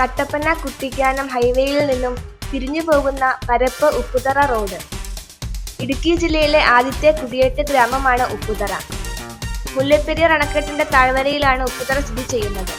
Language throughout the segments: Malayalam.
കട്ടപ്പന കുട്ടിക്കാനം ഹൈവേയിൽ നിന്നും തിരിഞ്ഞു പോകുന്ന പരപ്പ് ഉപ്പുതറ റോഡ്. ഇടുക്കി ജില്ലയിലെ ആദ്യത്തെ കുടിയേറ്റ ഗ്രാമമാണ് ഉപ്പുതറ. മുല്ലപ്പെരിയാർ അണക്കെട്ടിന്റെ താഴ്വരയിലാണ് ഉപ്പുതറ സ്ഥിതി ചെയ്യുന്നത്.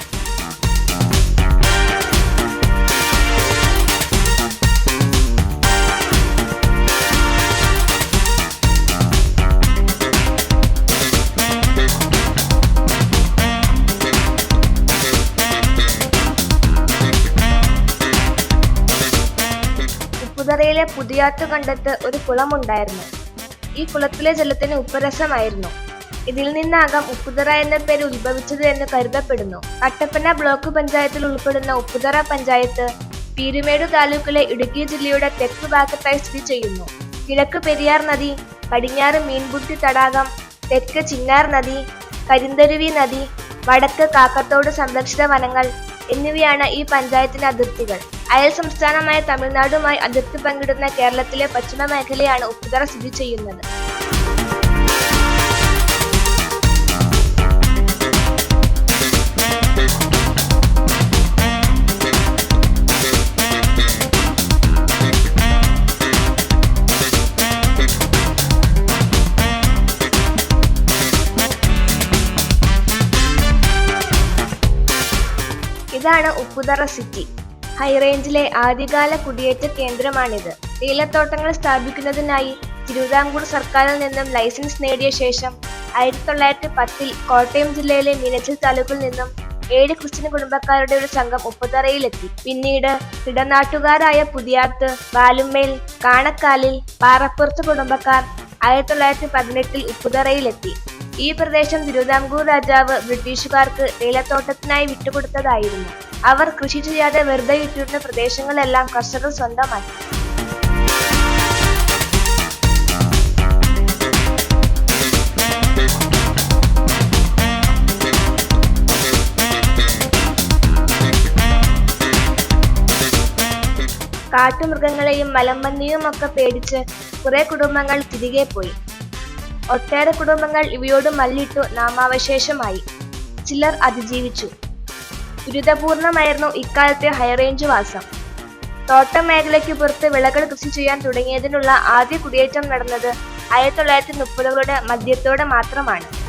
ഉപ്പുതറയിലെ പുതിയാത്തുകണ്ടത്ത് ഒരു കുളമുണ്ടായിരുന്നു. ഈ കുളത്തിലെ ജലത്തിന് ഉപ്പുരസമായിരുന്നു. ഇതിൽ നിന്നാകാം ഉപ്പുതറ എന്ന പേര് ഉത്ഭവിച്ചത് എന്ന് കരുതപ്പെടുന്നു. കട്ടപ്പന ബ്ലോക്ക് പഞ്ചായത്തിൽ ഉൾപ്പെടുന്ന ഉപ്പുതറ പഞ്ചായത്ത് പീരുമേട് താലൂക്കിലെ ഇടുക്കി ജില്ലയുടെ തെക്ക് ഭാഗത്തായി സ്ഥിതി ചെയ്യുന്നു. കിഴക്ക് പെരിയാർ നദി പടിഞ്ഞാറ് മീൻപുട്ടി തടാകം തെക്ക് ചിന്നാർ നദി കരിന്തരുവി നദി വടക്ക് കാക്കത്തോട് സംരക്ഷിത വനങ്ങൾ എന്നിവയാണ് ഈ പഞ്ചായത്തിന്റെ അതിർത്തികൾ. അയൽ സംസ്ഥാനമായ തമിഴ്നാടുമായി അതിർത്തി പങ്കിടുന്ന കേരളത്തിലെ പശ്ചിമ മേഖലയാണ് ഉപ്പുതറ സ്ഥിതി ചെയ്യുന്നത്. ഇതാണ് ഉപ്പുതറ സിറ്റി. ഹൈറേഞ്ചിലെ ആദ്യകാല കുടിയേറ്റ കേന്ദ്രമാണിത്. തേയിലത്തോട്ടങ്ങൾ സ്ഥാപിക്കുന്നതിനായി തിരുവിതാംകൂർ സർക്കാരിൽ നിന്നും ലൈസൻസ് നേടിയ ശേഷം ആയിരത്തി തൊള്ളായിരത്തി പത്തിൽ കോട്ടയം ജില്ലയിലെ മീനച്ചിൽ താലൂക്കിൽ നിന്നും ഏഴ് ക്രിസ്ത്യൻ കുടുംബക്കാരുടെ ഒരു സംഘം ഉപ്പുതറയിലെത്തി. പിന്നീട് ഇടനാട്ടുകാരായ പുതിയാത്ത് വാലുമ്മേൽ കാണക്കാലിൽ പാറപ്പുറത്ത് കുടുംബക്കാർ ആയിരത്തി തൊള്ളായിരത്തി പതിനെട്ടിൽ ഉപ്പുതറയിലെത്തി. ഈ പ്രദേശം തിരുവിതാംകൂർ രാജാവ് ബ്രിട്ടീഷുകാർക്ക് തേയിലത്തോട്ടത്തിനായി വിട്ടുകൊടുത്തതായിരുന്നു. അവർ കൃഷി ചെയ്യാതെ വെറുതെ ഇട്ടിരുന്ന പ്രദേശങ്ങളെല്ലാം കർഷകർ സ്വന്തമാക്കി. കാട്ടുമൃഗങ്ങളെയും മലമ്പന്നിയും ഒക്കെ പേടിച്ച് കുറെ കുടുംബങ്ങൾ തിരികെ പോയി. ഒട്ടേറെ കുടുംബങ്ങൾ ഇവയോട് മല്ലിട്ടു നാമാവശേഷമായി. ചിലർ അതിജീവിച്ചു. ദുരിതപൂർണമായിരുന്നു ഇക്കാലത്തെ ഹൈറേഞ്ച് വാസം. തോട്ടം മേഖലയ്ക്ക് പുറത്ത് വിളകൾ കൃഷി ചെയ്യാൻ തുടങ്ങിയതിനുള്ള ആദ്യ കുടിയേറ്റം നടന്നത് ആയിരത്തി തൊള്ളായിരത്തി മുപ്പതുകളുടെ മധ്യത്തോടെ മാത്രമാണ്.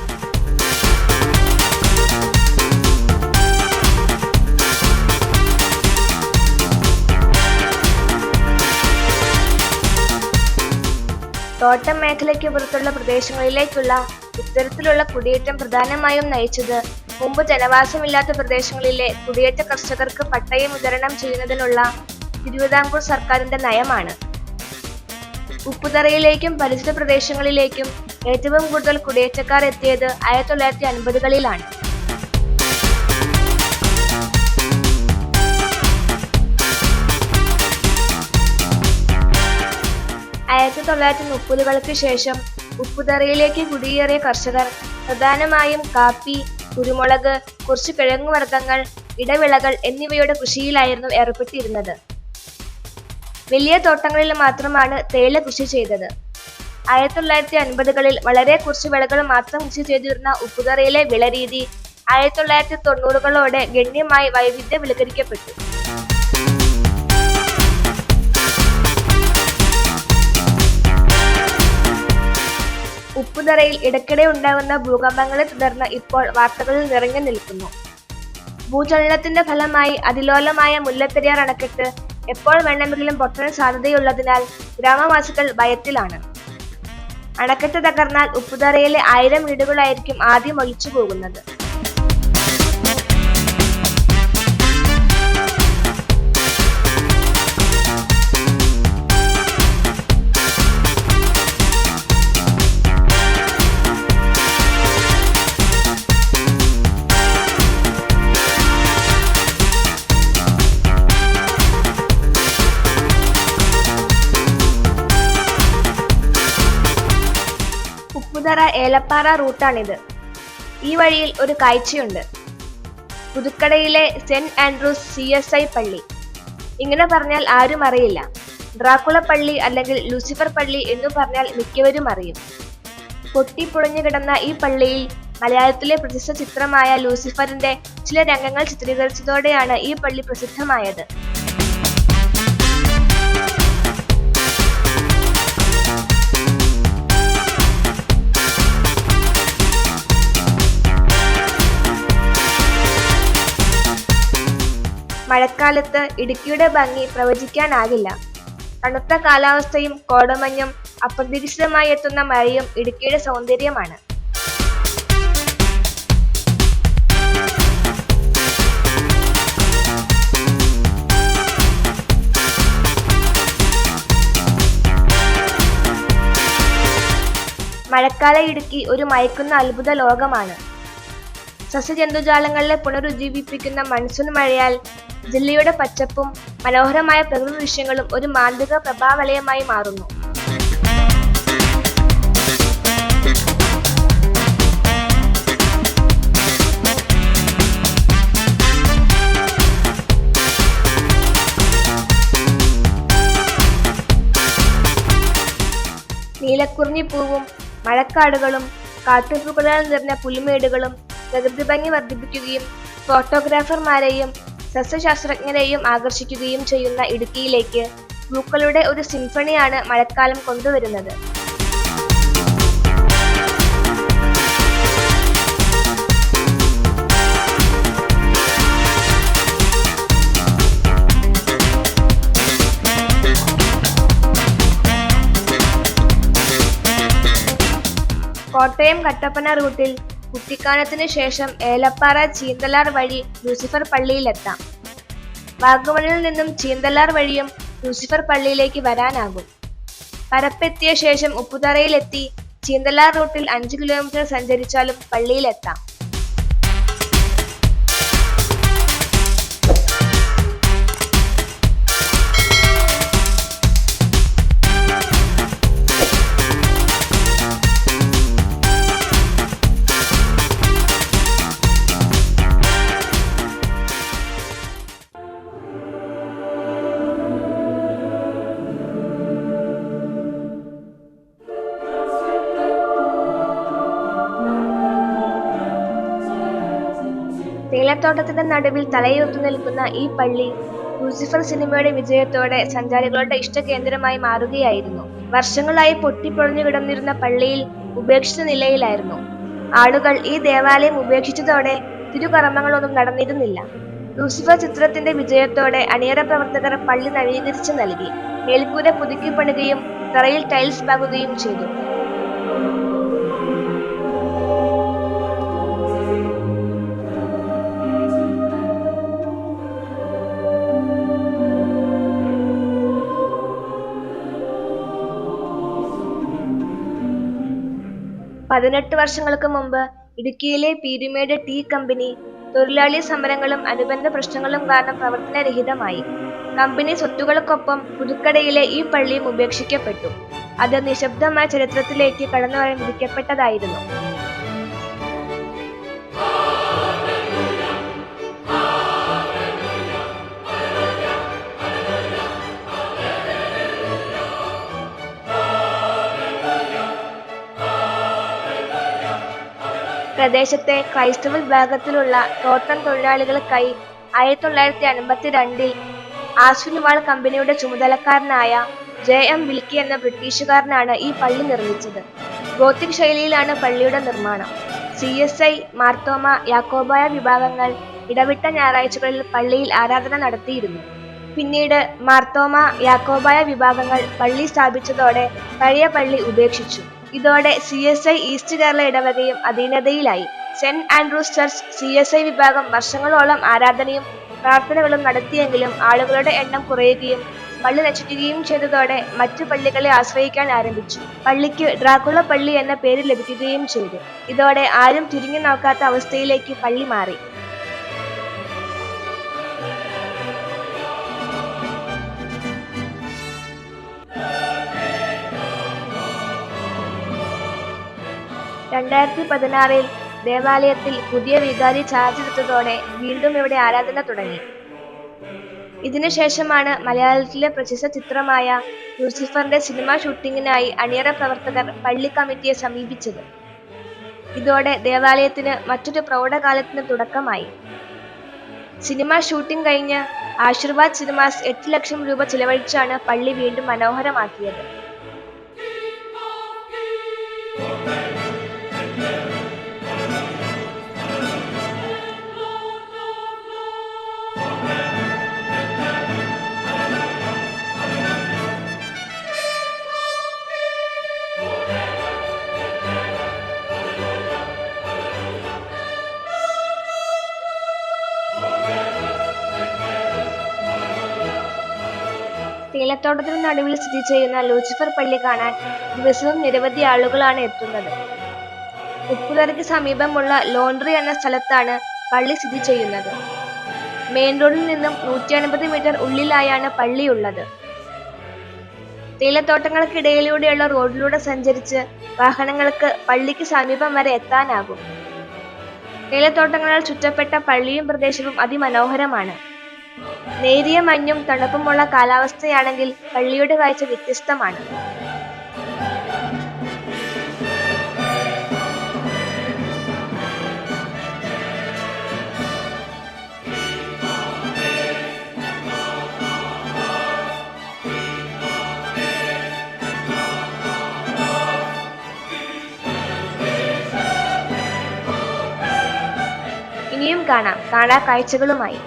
തോട്ടം മേഖലയ്ക്ക് പുറത്തുള്ള പ്രദേശങ്ങളിലേക്കുള്ള ഇത്തരത്തിലുള്ള കുടിയേറ്റം പ്രധാനമായും നയിച്ചത് മുമ്പ് ജനവാസമില്ലാത്ത പ്രദേശങ്ങളിലെ കുടിയേറ്റ കർഷകർക്ക് പട്ടയം വിതരണം ചെയ്യുന്നതിനുള്ള തിരുവിതാംകൂർ സർക്കാരിന്റെ നയമാണ്. ഉപ്പുതറയിലേക്കും പരിസര പ്രദേശങ്ങളിലേക്കും ഏറ്റവും കൂടുതൽ കുടിയേറ്റക്കാർ എത്തിയത് ആയിരത്തി തൊള്ളായിരത്തി അൻപതുകളിലാണ്. ആയിരത്തി തൊള്ളായിരത്തി മുപ്പതുകൾക്ക് ശേഷം ഉപ്പുതറയിലേക്ക് കുടിയേറിയ കർഷകർ പ്രധാനമായും കാപ്പി കുരുമുളക് കുറച്ച് കിഴങ്ങുവർഗങ്ങൾ ഇടവിളകൾ എന്നിവയുടെ കൃഷിയിലായിരുന്നു ഏർപ്പെട്ടിരുന്നത്. വലിയ തോട്ടങ്ങളിൽ മാത്രമാണ് തേയില കൃഷി ചെയ്തത്. ആയിരത്തി തൊള്ളായിരത്തി അൻപതുകളിൽ വളരെ കുറച്ച് വിളകൾ മാത്രം കൃഷി ചെയ്തിരുന്ന ഉപ്പുതറയിലെ വിളരീതി ആയിരത്തി തൊള്ളായിരത്തി തൊണ്ണൂറുകളോടെ ഗണ്യമായി വൈവിധ്യവൽക്കരിക്കപ്പെട്ടു. ഉപ്പുതറയിൽ ഇടയ്ക്കിടെ ഉണ്ടാകുന്ന ഭൂകമ്പങ്ങളെ തുടർന്ന് ഇപ്പോൾ വാർത്തകളിൽ നിറഞ്ഞു നിൽക്കുന്നു. ഭൂചലനത്തിന്റെ ഫലമായി അതിലോലമായ മുല്ലപ്പെരിയാർ അണക്കെട്ട് എപ്പോൾ വേണമെങ്കിലും പൊട്ടാൻ സാധ്യതയുള്ളതിനാൽ ഗ്രാമവാസികൾ ഭയത്തിലാണ്. അണക്കെട്ട് തകർന്നാൽ ഉപ്പുതറയിലെ ആയിരം വീടുകളായിരിക്കും ആദ്യം ഒലിച്ചു പോകുന്നത് ഏലപ്പാറ റൂട്ടാണിത്. ഈ വഴിയിൽ ഒരു കാഴ്ചയുണ്ട്. പുതുക്കടയിലെ saint Andrews C S I പള്ളി. ഇങ്ങനെ പറഞ്ഞാൽ ആരും അറിയില്ല. ഡ്രാക്കുള പള്ളി അല്ലെങ്കിൽ ലൂസിഫർ പള്ളി എന്നു പറഞ്ഞാൽ മിക്കവരും അറിയും. പൊട്ടിപ്പൊളിഞ്ഞു കിടന്ന ഈ പള്ളിയിൽ മലയാളത്തിലെ പ്രശസ്ത ചിത്രമായ ലൂസിഫറിന്റെ ചില രംഗങ്ങൾ ചിത്രീകരിച്ചതോടെയാണ് ഈ പള്ളി പ്രസിദ്ധമായത്. മഴക്കാലത്ത് ഇടുക്കിയുടെ ഭംഗി പ്രവചിക്കാനാകില്ല. തണുത്ത കാലാവസ്ഥയും കോടമഞ്ഞും അപ്രതീക്ഷിതമായി എത്തുന്ന മഴയും ഇടുക്കിയുടെ സൗന്ദര്യമാണ്. മഴക്കാല ഇടുക്കി ഒരു മയക്കുന്ന അത്ഭുത ലോകമാണ്. സസ്യജന്തുജാലങ്ങളെ പുനരുജ്ജീവിപ്പിക്കുന്ന മൺസൂൺ മഴയാൽ ജില്ലയുടെ പച്ചപ്പും മനോഹരമായ പ്രകൃതി ദൃശ്യങ്ങളും ഒരു മാന്ത്രിക പ്രഭാവലയമായി മാറുന്നു. നീലക്കുറിഞ്ഞിപ്പൂവും മഴക്കാടുകളും കാട്ടുപൂക്കളാൽ നിറഞ്ഞ പുൽമേടുകളും പ്രകൃതി ഭംഗി വർദ്ധിപ്പിക്കുകയും ഫോട്ടോഗ്രാഫർമാരെയും സസ്യശാസ്ത്രജ്ഞരെയും ആകർഷിക്കുകയും ചെയ്യുന്ന ഇടുക്കിയിലേക്ക് പൂക്കളുടെ ഒരു സിംഫണിയാണ് മഴക്കാലം കൊണ്ടുവരുന്നത്. കോട്ടയം കട്ടപ്പന റൂട്ടിൽ കുട്ടിക്കാനത്തിന് ശേഷം ഏലപ്പാറ ചീന്തലാർ വഴി ലൂസിഫർ പള്ളിയിലെത്താം. വാഗമണിൽ നിന്നും ചീന്തലാർ വഴിയും ലൂസിഫർ പള്ളിയിലേക്ക് വരാനാകും. പരപ്പെത്തിയ ശേഷം ഉപ്പുതറയിലെത്തി ചീന്തലാർ റൂട്ടിൽ അഞ്ച് കിലോമീറ്റർ സഞ്ചരിച്ചാലും പള്ളിയിലെത്താം. തേയിലത്തോട്ടത്തിന്റെ നടുവിൽ തലയുയർത്തു നിൽക്കുന്ന ഈ പള്ളി ലൂസിഫർ സിനിമയുടെ വിജയത്തോടെ സഞ്ചാരികളുടെ ഇഷ്ടകേന്ദ്രമായി മാറുകയായിരുന്നു. വർഷങ്ങളായി പൊട്ടിപ്പൊളിഞ്ഞു കിടന്നിരുന്ന പള്ളിയിൽ ഉപേക്ഷിച്ച നിലയിലായിരുന്നു. ആളുകൾ ഈ ദേവാലയം ഉപേക്ഷിച്ചതോടെ തിരുകർമ്മങ്ങളൊന്നും നടന്നിരുന്നില്ല. ലൂസിഫർ ചിത്രത്തിന്റെ വിജയത്തോടെ അണിയറ പ്രവർത്തകർ പള്ളി നവീകരിച്ചു നൽകി. മേൽക്കൂര പുതുക്കി പണിയുകയും തറയിൽ ടൈൽസ് പാകുകയും ചെയ്തു. പതിനെട്ട് വർഷങ്ങൾക്ക് മുമ്പ് ഇടുക്കിയിലെ പീരുമേട് ടീ കമ്പനി തൊഴിലാളി സമരങ്ങളും അനുബന്ധ പ്രശ്നങ്ങളും കാരണം പ്രവർത്തനരഹിതമായി. കമ്പനി സ്വത്തുക്കൾക്കൊപ്പം പുതുക്കടയിലെ ഈ പള്ളിയും ഉപേക്ഷിക്കപ്പെട്ടു. അത് നിശബ്ദമായ ചരിത്രത്തിലേക്ക് കടന്നുവരാൻ വിധിക്കപ്പെട്ടതായിരുന്നു. പ്രദേശത്തെ ക്രൈസ്തവ വിഭാഗത്തിലുള്ള തോട്ടം തൊഴിലാളികൾക്കായി ആയിരത്തി തൊള്ളായിരത്തി അൻപത്തിരണ്ടിൽ ആശ്വിൻവാൾ കമ്പനിയുടെ ചുമതലക്കാരനായ ജെ എം വിൽക്കി എന്ന ബ്രിട്ടീഷുകാരനാണ് ഈ പള്ളി നിർമ്മിച്ചത്. ഗോത്തിക് ശൈലിയിലാണ് പള്ളിയുടെ നിർമ്മാണം. C S I Marthoma Yakobaya വിഭാഗങ്ങൾ ഇടവിട്ട ഞായറാഴ്ചകളിൽ പള്ളിയിൽ ആരാധന നടത്തിയിരുന്നു. പിന്നീട് മാർത്തോമ യാക്കോബായ വിഭാഗങ്ങൾ പള്ളി സ്ഥാപിച്ചതോടെ പഴയ പള്ളി ഉപേക്ഷിച്ചു. ഇതോടെ C S I East Kerala ഇടവകയും അധീനതയിലായി. Saint Andrews church C S I വിഭാഗം വർഷങ്ങളോളം ആരാധനയും പ്രാർത്ഥനകളും നടത്തിയെങ്കിലും ആളുകളുടെ എണ്ണം കുറയുകയും പള്ളി നശിക്കുകയും ചെയ്തതോടെ മറ്റു പള്ളികളെ ആശ്രയിക്കാൻ ആരംഭിച്ചു. പള്ളിക്ക് ഡ്രാക്കുള പള്ളി എന്ന പേര് ലഭിക്കുകയും ചെയ്തു. ഇതോടെ ആരും തിരിഞ്ഞു നോക്കാത്ത അവസ്ഥയിലേക്ക് പള്ളി മാറി. രണ്ടായിരത്തി പതിനാറിൽ ദേവാലയത്തിൽ പുതിയ വികാരി ചാർജ് എടുത്തതോടെ വീണ്ടും ഇവിടെ ആരാധന തുടങ്ങി. ഇതിനുശേഷമാണ് മലയാളത്തിലെ പ്രശസ്ത ചിത്രമായ ലൂസിഫറിന്റെ സിനിമാ ഷൂട്ടിങ്ങിനായി അണിയറ പ്രവർത്തകർ പള്ളി കമ്മിറ്റിയെ സമീപിച്ചത്. ഇതോടെ ദേവാലയത്തിന് മറ്റൊരു പ്രൗഢകാലത്തിന് തുടക്കമായി. സിനിമ ഷൂട്ടിംഗ് കഴിഞ്ഞ് ആശീർവാദ് സിനിമാസ് എട്ട് ലക്ഷം രൂപ ചിലവഴിച്ചാണ് പള്ളി വീണ്ടും മനോഹരമാക്കിയത്. തേയിലത്തോട്ടത്തിന് നടുവിൽ സ്ഥിതി ചെയ്യുന്ന ലൂസിഫർ പള്ളി കാണാൻ ദിവസവും നിരവധി ആളുകളാണ് എത്തുന്നത്. ഉപ്പുതറയ്ക്ക് സമീപമുള്ള ലോണ്ടറി എന്ന സ്ഥലത്താണ് പള്ളി സ്ഥിതി ചെയ്യുന്നത്. മെയിൻ റോഡിൽ നിന്നും നൂറ്റി അൻപത് മീറ്റർ ഉള്ളിലായാണ് പള്ളിയുള്ളത്. തേയിലത്തോട്ടങ്ങൾക്കിടയിലൂടെയുള്ള റോഡിലൂടെ സഞ്ചരിച്ച് വാഹനങ്ങൾക്ക് പള്ളിക്ക് സമീപം വരെ എത്താനാകും. തേയിലത്തോട്ടങ്ങളാൽ ചുറ്റപ്പെട്ട പള്ളിയും പ്രദേശവും അതിമനോഹരമാണ്. നേരിയ മഞ്ഞും തണുപ്പുമുള്ള കാലാവസ്ഥയാണെങ്കിൽ പള്ളിയുടെ കാഴ്ച വ്യത്യസ്തമാണ്. ഇനിയും കാണാം. കാണാ കാഴ്ചകളുമായി.